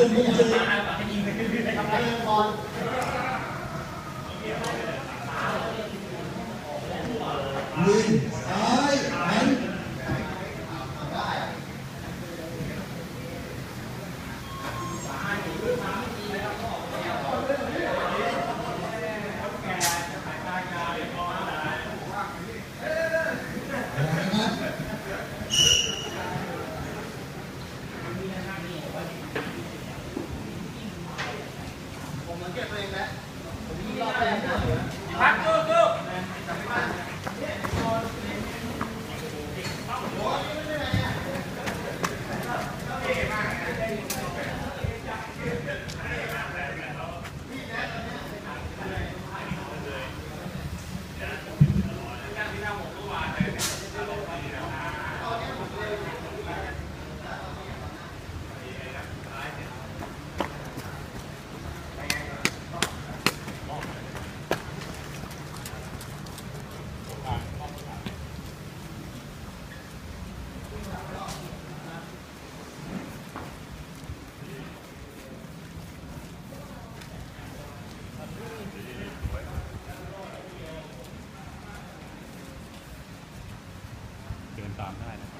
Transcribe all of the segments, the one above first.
จุ่มมุมจุ่มลุยซ้าย ตามได้นะครับ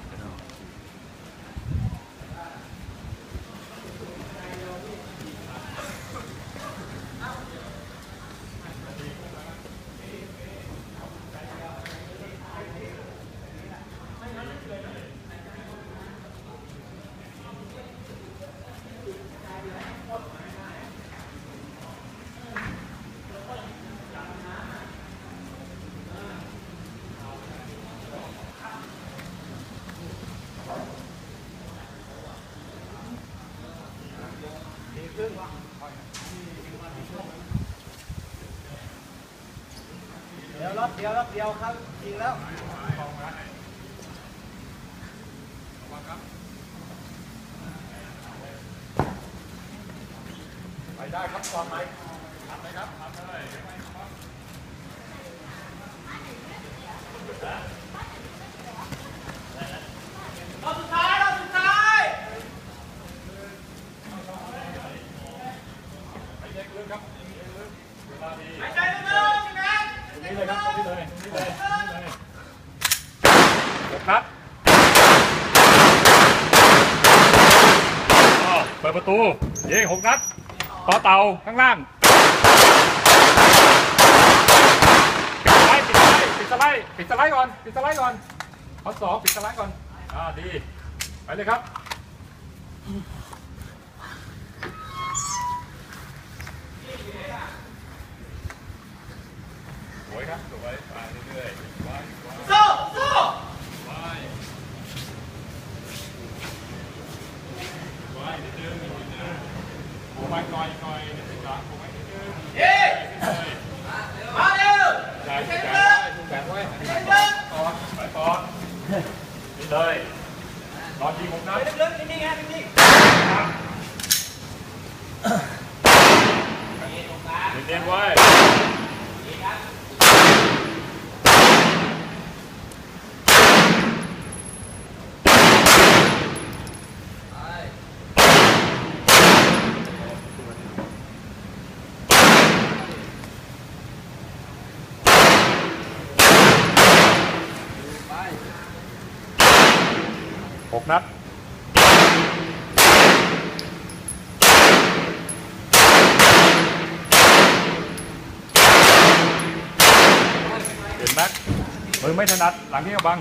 เดี๋ยวรอบเดียวรอบเดียวครับจริงแล้วไปได้ครับต่อไปทำเลยครับทำเลยรอบสุดท้ายรอบสุดท้าย ไปเช็คลึกครับลึกเวลาดี หายใจลึกๆพี่แมนตรงนี้เลยครับตรงนี้เลยตรงนี้เลยตรงนี้เลยหกนัดอ้าวเปิดประตูยิงหกนัดต่อเตาข้างล่างปิดสไลด์ปิดสไลด์ปิดสไลด์ก่อนปิดสไลด์ก่อนข้อสองปิดสไลด์ก่อนอ่าดีไปเลยครับ สวยครับสวยไปเรื่อยๆไปไป สู้สู้ ไปไปนิดนึงนิดนึงโอ้ยหน่อยหน่อยนิดนึงหลังโอ้ยนิดนึง เย้ เลย มาเร็ว ใช่ หาย ถู ใจ กแขน ลึ ไว้ ก ถูกแขนไว้ หายใจลึก ก่อนไปก่อนนี่เลยนอนยิงผมนะ หายใจลึกๆนิ่งๆฮะนิ่ง เนียนๆ ไว้หกนัดเปลี่ยนแบ็คมือไม่ถนัด หลังที่กระบัง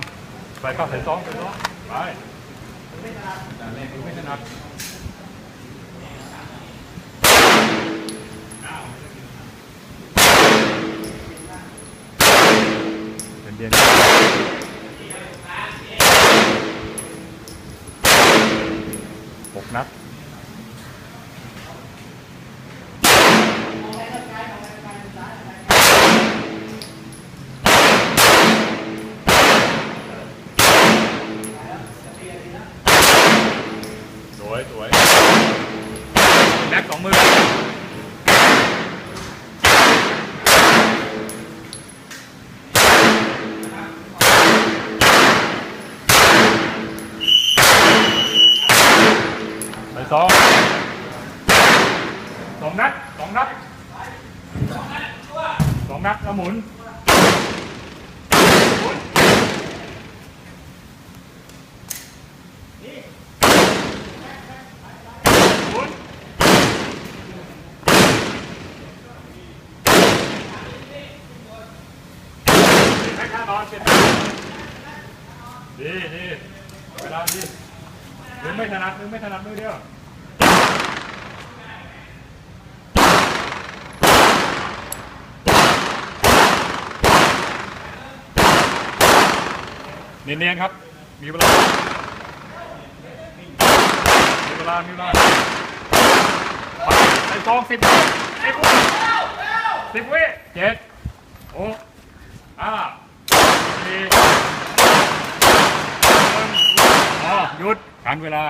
ไปเข้าใส่ซองใส่ซองไปไม่ถนัดมือไม่ถนัดเป็นเดียนหก นัด สวยสวยแม็กสองมือ ไป สองสองนัดสองนัดสองนัดแล้วหมุนหมุนหมุนเปลี่ยนแม็กซ์ห้านอนเปลี่ยนแม็กซ์ดีดีเวลาดีมือไม่ถนัดมือไม่ถนัดมือเดียว เนียนๆครับ มีเวลา มีเวลา มีเวลาไปใส่ซองสิบวิสิวิสิบวิเจ็ดหกอ้าสี่อ๋อหยุดกันเวลา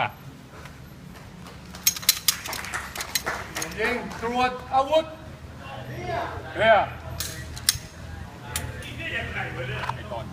ยิงตรวจอาวุธเนี่ยไอ้ตอน